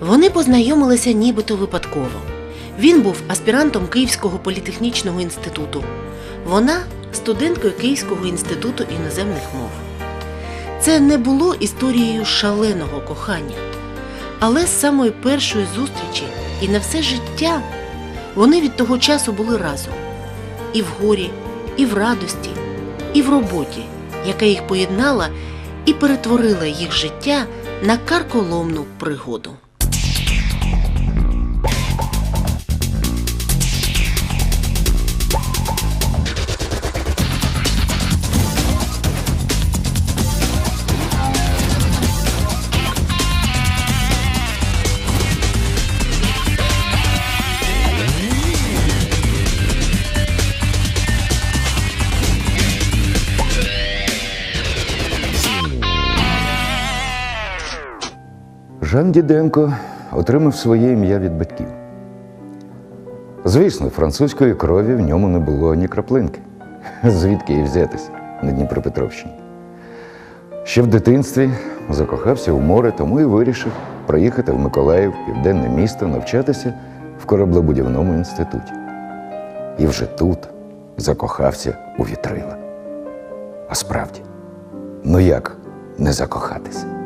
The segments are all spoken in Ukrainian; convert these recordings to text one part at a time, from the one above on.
Вони познайомилися нібито випадково. Він був аспірантом Київського політехнічного інституту. Вона студенткою Київського інституту іноземних мов. Це не було історією шаленого кохання, але з самої першої зустрічі і на все життя вони від того часу були разом і в горі, і в радості, і в роботі, яка їх поєднала і перетворила їх життя на карколомну пригоду. Жан Діденко отримав своє ім'я від батьків. Звісно, французької крові в ньому не було ні краплинки. Звідки їй взятись на Дніпропетровщині? Ще в дитинстві закохався у море, тому і вирішив проїхати в Миколаїв, південне місто, навчатися в кораблебудівному інституті. І вже тут закохався у вітрила. А справді, ну як не закохатися?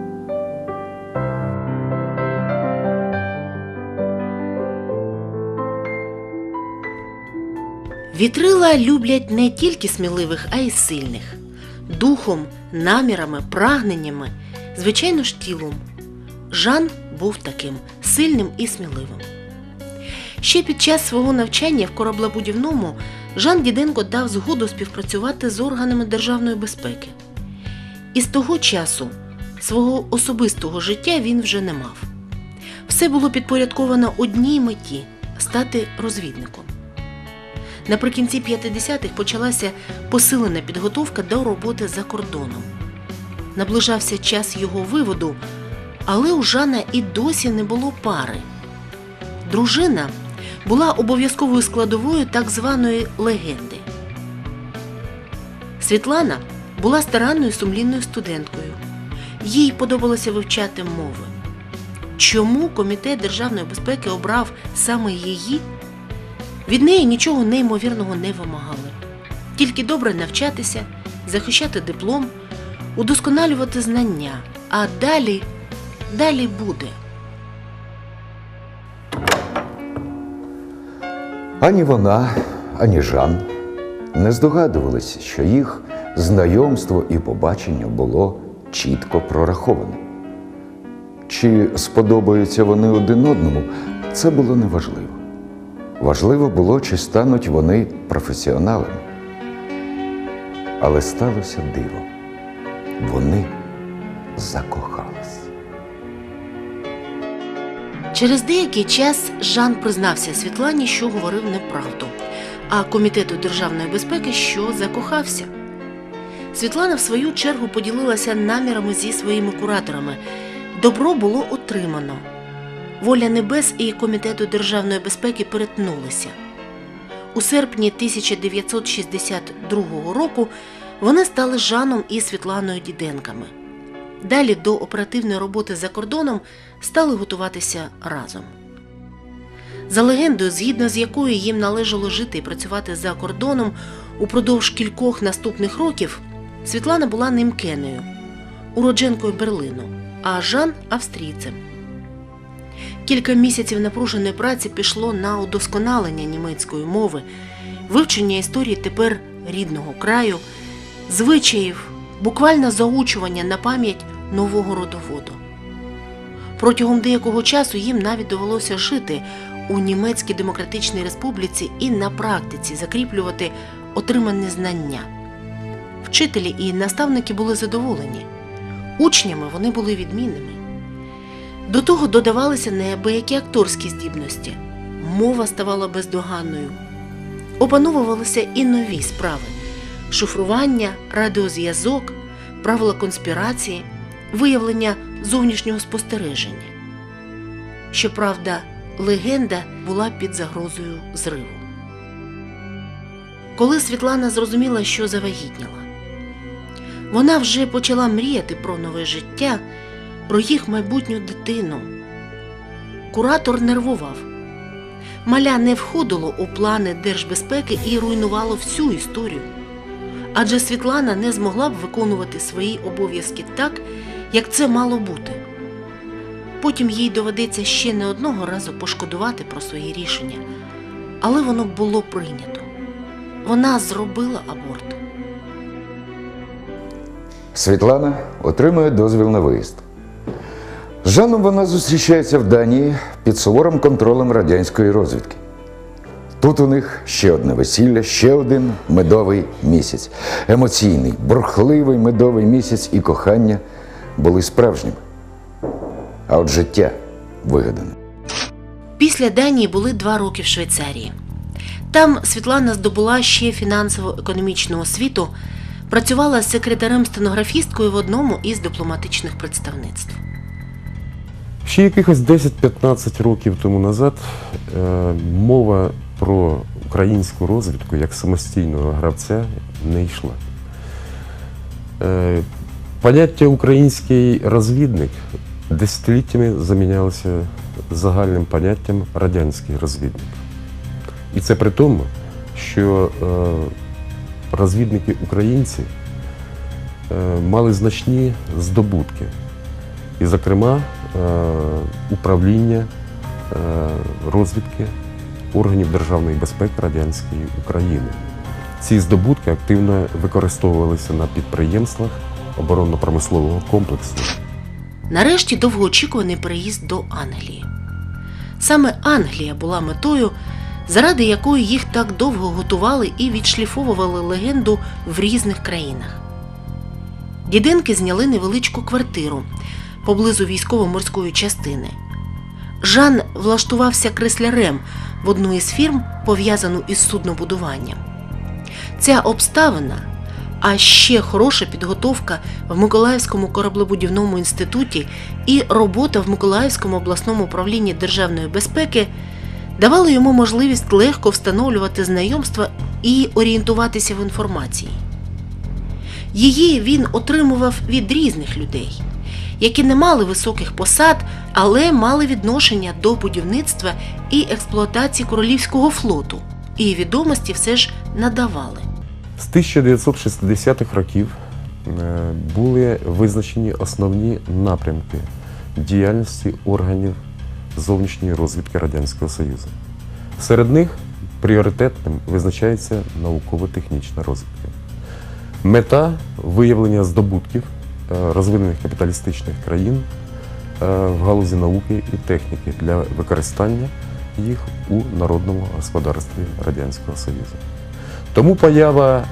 Вітрила люблять не тільки сміливих, а й сильних духом, намірами, прагненнями, звичайно ж тілом. Жан був таким сильним і сміливим. Ще під час свого навчання в кораблебудівному Жан Діденко дав згоду співпрацювати з органами державної безпеки. І з того часу свого особистого життя він вже не мав. Все було підпорядковано одній меті стати розвідником. Наприкінці 50-х почалася посилена підготовка до роботи за кордоном. Наближався час його виводу, але у Жана і досі не було пари. Дружина була обов'язковою складовою так званої легенди. Світлана була старанною сумлінною студенткою. Їй подобалося вивчати мови. Чому комітет державної безпеки обрав саме її? Від неї нічого неймовірного не вимагали. Тільки добре навчатися, захищати диплом, удосконалювати знання, а далі, далі буде. Ані вона, ані Жан не здогадувалися, що їх знайомство і побачення було чітко прораховане. Чи сподобаються вони один одному, це було неважливо. Важливо було, чи стануть вони професіоналами. Але сталося диво. Вони закохались. Через деякий час Жан признався Світлані, що говорив неправду, а комітету державної безпеки, що закохався. Світлана, в свою чергу, поділилася намірами зі своїми кураторами. Добро було отримано. Воля небес і комітету державної безпеки перетнулися. У серпні 1962 року вони стали Жаном і Світланою Діденками. Далі до оперативної роботи за кордоном стали готуватися разом. За легендою, згідно з якою їм належало жити і працювати за кордоном упродовж кількох наступних років, Світлана була немкеною, уродженкою Берлину, а Жан австрійцем. Кілька місяців напруженої праці пішло на удосконалення німецької мови, вивчення історії тепер рідного краю, звичаїв, буквально заучування на пам'ять нового родоводу. Протягом деякого часу їм навіть довелося жити у Німецькій Демократичній Республіці і на практиці закріплювати отримані знання. Вчителі і наставники були задоволені, учнями вони були відмінними. До того додавалися неабиякі акторські здібності. Мова ставала бездоганною. Опановувалися і нові справи: шифрування, радіозв'язок, правила конспірації, виявлення зовнішнього спостереження. Щоправда, легенда була під загрозою зриву. Коли Світлана зрозуміла, що завагітніла, вона вже почала мріяти про нове життя, про їх майбутню дитину. куратор нервував. Маля не входило у плани держбезпеки і руйнувало всю історію. Адже Світлана не змогла б виконувати свої обов'язки так, як це мало бути. Потім їй доведеться ще не одного разу пошкодувати про свої рішення, але воно було прийнято. Вона зробила аборт. Світлана отримує дозвіл на виїзд. З Жаном вона зустрічається в Данії під суворим контролем радянської розвідки. Тут у них ще одне весілля, ще один медовий місяць. Емоційний, бурхливий медовий місяць і кохання були справжніми. А от життя вигадане. Після Данії були два роки в Швейцарії. Там Світлана здобула ще фінансово-економічну освіту, працювала секретарем-стенографісткою в одному із дипломатичних представництв. Ще якихось 10-15 років тому назад е, мова про українську розвідку як самостійного гравця не йшла. Е, поняття український розвідник десятиліттями замінялося загальним поняттям радянський розвідник. І це при тому, що е, розвідники українці мали значні здобутки. І, зокрема, управління е, розвідки органів державної безпеки радянської України. Ці здобутки активно використовувалися на підприємствах оборонно-промислового комплексу. Нарешті довгоочікуваний переїзд до Англії. Саме Англія була метою, заради якої їх так довго готували і відшліфовували легенду в різних країнах. Діденки зняли невеличку квартиру поблизу військово-морської частини. Жан влаштувався креслярем в одну із фірм, пов'язану із суднобудуванням. Ця обставина, а ще хороша підготовка в Миколаївському кораблебудівному інституті і робота в Миколаївському обласному управлінні державної безпеки давали йому можливість легко встановлювати знайомства і орієнтуватися в інформації. Її він отримував від різних людей, які не мали високих посад, але мали відношення до будівництва і експлуатації королівського флоту, і відомості все ж надавали. З 1960-х років е, були визначені основні напрямки діяльності органів зовнішньої розвідки Радянського Союзу. Серед них пріоритетним визначається науково-технічна розвідка. Мета виявлення здобутків розвинених капіталістичних країн е, в галузі науки і техніки для використання їх у народному господарстві Радянського Союзу. Тому поява е,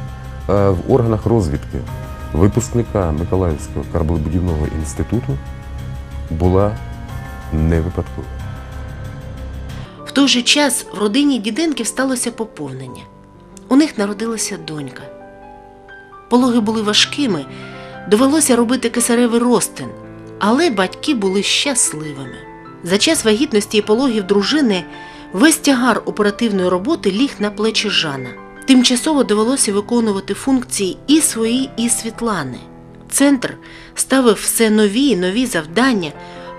в органах розвідки випускника Миколаївського кораблебудівного інституту була не випадковою. В той же час в родині Діденків сталося поповнення. У них народилася донька. Пологи були важкими, довелося робити кисаревий розтин, але батьки були щасливими. За час вагітності і пологів дружини весь тягар оперативної роботи ліг на плечі Жана. Тимчасово довелося виконувати функції і свої, і Світлани. Центр ставив все нові і нові завдання,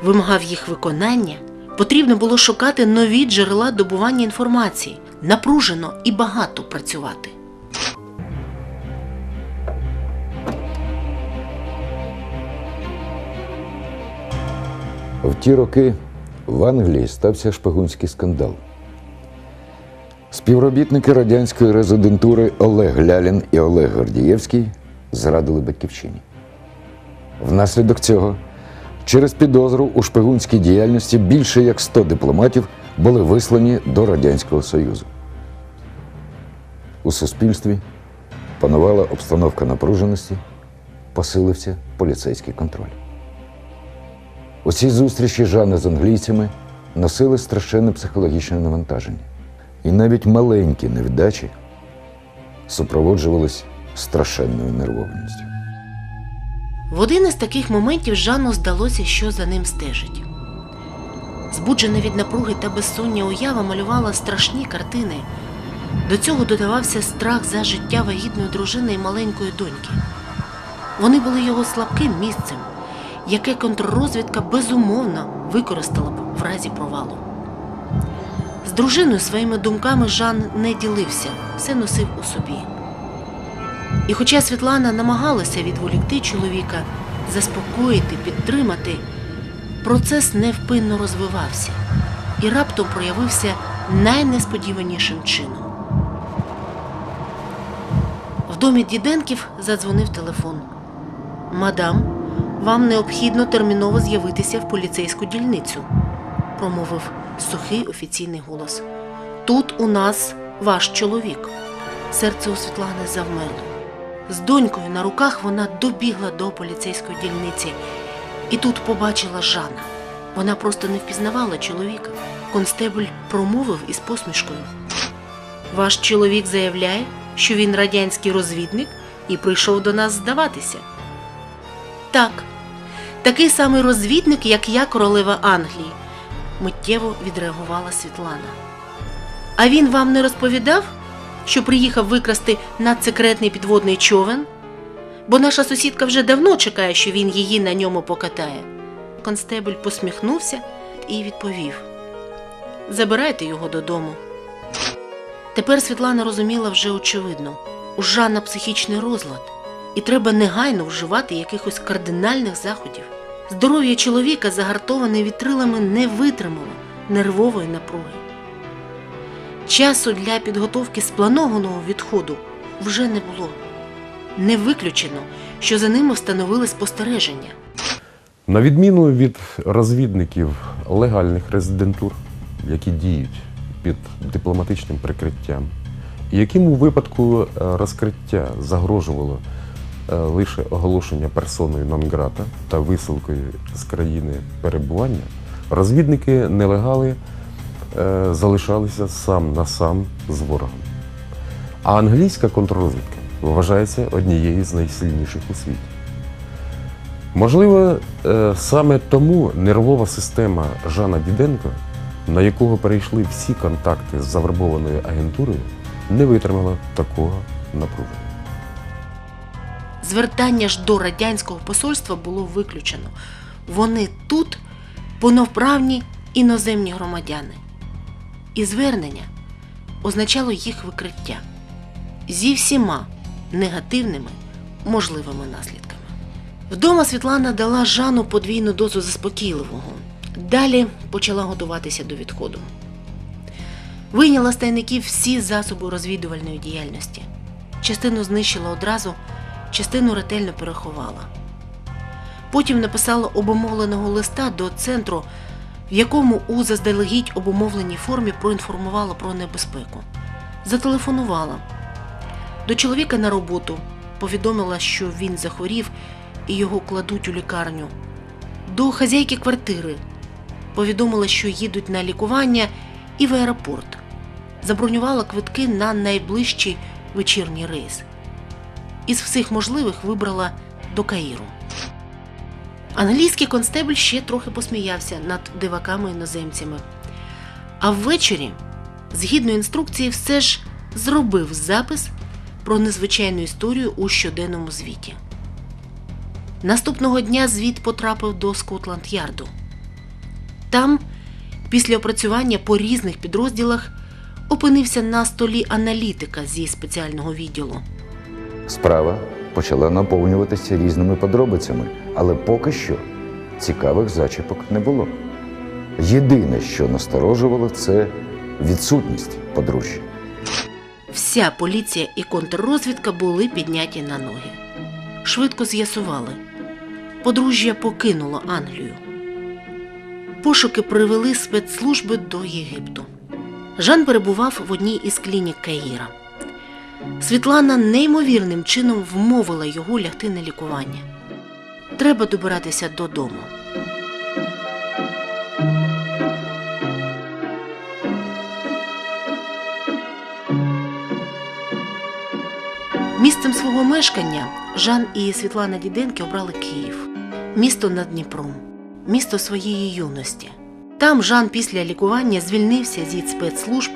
вимагав їх виконання. Потрібно було шукати нові джерела добування інформації, напружено і багато працювати. Ті роки в Англії стався шпигунський скандал. Співробітники радянської резидентури Олег Лялін і Олег Гордієвський зрадили батьківщині. Внаслідок цього, через підозру у шпигунській діяльності більше як 100 дипломатів були вислані до Радянського Союзу. У суспільстві панувала обстановка напруженості, посилився поліцейський контроль. У цій зустрічі Жанна з англійцями носили страшенне психологічне навантаження. І навіть маленькі невдачі супроводжувались страшенною нервованістю. В один із таких моментів Жанну здалося, що за ним стежить. Збуджена від напруги та безсоння уява малювала страшні картини. До цього додавався страх за життя вагітної дружини і маленької доньки. Вони були його слабким місцем, яке контррозвідка безумовно використала б в разі провалу. З дружиною своїми думками Жан не ділився, все носив у собі. І хоча Світлана намагалася відволікти чоловіка, заспокоїти, підтримати, процес невпинно розвивався і раптом проявився найнесподіванішим чином. В домі Діденків задзвонив телефон. Мадам, вам необхідно терміново з'явитися в поліцейську дільницю, промовив сухий офіційний голос. Тут у нас ваш чоловік. Серце у Світлани завмерло. З донькою на руках вона добігла до поліцейської дільниці і тут побачила Жана. Вона просто не впізнавала чоловіка. Констебль промовив із посмішкою. Ваш чоловік заявляє, що він радянський розвідник і прийшов до нас здаватися. Так, такий самий розвідник, як я, королева Англії, миттєво відреагувала Світлана. А він вам не розповідав, що приїхав викрасти надсекретний підводний човен? Бо наша сусідка вже давно чекає, що він її на ньому покатає. Констебль посміхнувся і відповів: Забирайте його додому. Тепер Світлана розуміла вже очевидно: у Жанна психічний розлад, і треба негайно вживати якихось кардинальних заходів. Здоров'я чоловіка, загартоване вітрилами, не витримало нервової напруги. Часу для підготовки спланованого відходу вже не було. Не виключено, що за ними встановили спостереження. На відміну від розвідників легальних резидентур, які діють під дипломатичним прикриттям, яким у випадку е, розкриття загрожувало лише оголошення персоною нон-грата та висилкою з країни перебування, розвідники нелегали е, залишалися сам на сам з ворогом. А англійська контррозвідка вважається однією з найсильніших у світі. Можливо, е, саме тому нервова система Жана Діденко, на якого перейшли всі контакти з завербованою агентурою, не витримала такого напруження. Звертання ж до радянського посольства було виключено. Вони тут повноправні іноземні громадяни. І звернення означало їх викриття зі всіма негативними можливими наслідками. Вдома Світлана дала Жану подвійну дозу заспокійливого. Далі почала готуватися до відходу. Вийняла з тайників всі засоби розвідувальної діяльності. Частину знищила одразу, частину ретельно переховала. Потім написала обумовленого листа до центру, в якому у заздалегідь обумовленій формі проінформувала про небезпеку. Зателефонувала. До чоловіка на роботу повідомила, що він захворів і його кладуть у лікарню. До хазяйки квартири повідомила, що їдуть на лікування і в аеропорт. Забронювала квитки на найближчий вечірній рейс. Із всіх можливих вибрала до Каїру. Англійський констебль ще трохи посміявся над диваками-іноземцями. А ввечері, згідно інструкції, все ж зробив запис про незвичайну історію у щоденному звіті. Наступного дня звіт потрапив до Скотланд-Ярду. Там, після опрацювання по різних підрозділах, опинився на столі аналітика зі спеціального відділу. Справа почала наповнюватися різними подробицями, але поки що цікавих зачіпок не було. Єдине, що насторожувало, це відсутність подружжя. Вся поліція і контррозвідка були підняті на ноги. Швидко з'ясували. Подружжя покинуло Англію. Пошуки привели спецслужби до Єгипту. Жан перебував в одній із клінік Каїра. Світлана неймовірним чином вмовила його лягти на лікування. Треба добиратися додому. Місцем свого мешкання Жан і Світлана Діденки обрали Київ, місто над Дніпром, місто своєї юності. Там Жан після лікування звільнився зі спецслужб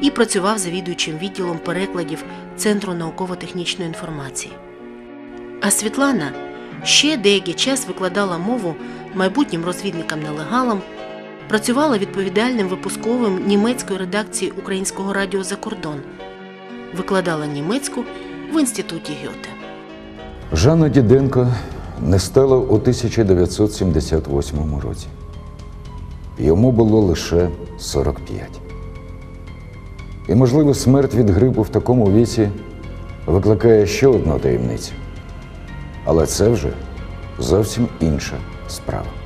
і працював завідуючим відділом перекладів Центру науково-технічної інформації. А Світлана ще деякий час викладала мову майбутнім розвідникам-нелегалам Працювала відповідальним випусковим німецької редакції українського радіо за кордон. Викладала німецьку в інституті Гьоте. Жанна Діденко не стала у 1978 році. Йому було лише 45. І, можливо, смерть від грипу в такому віці викликає ще одну таємницю. Але це вже зовсім інша справа.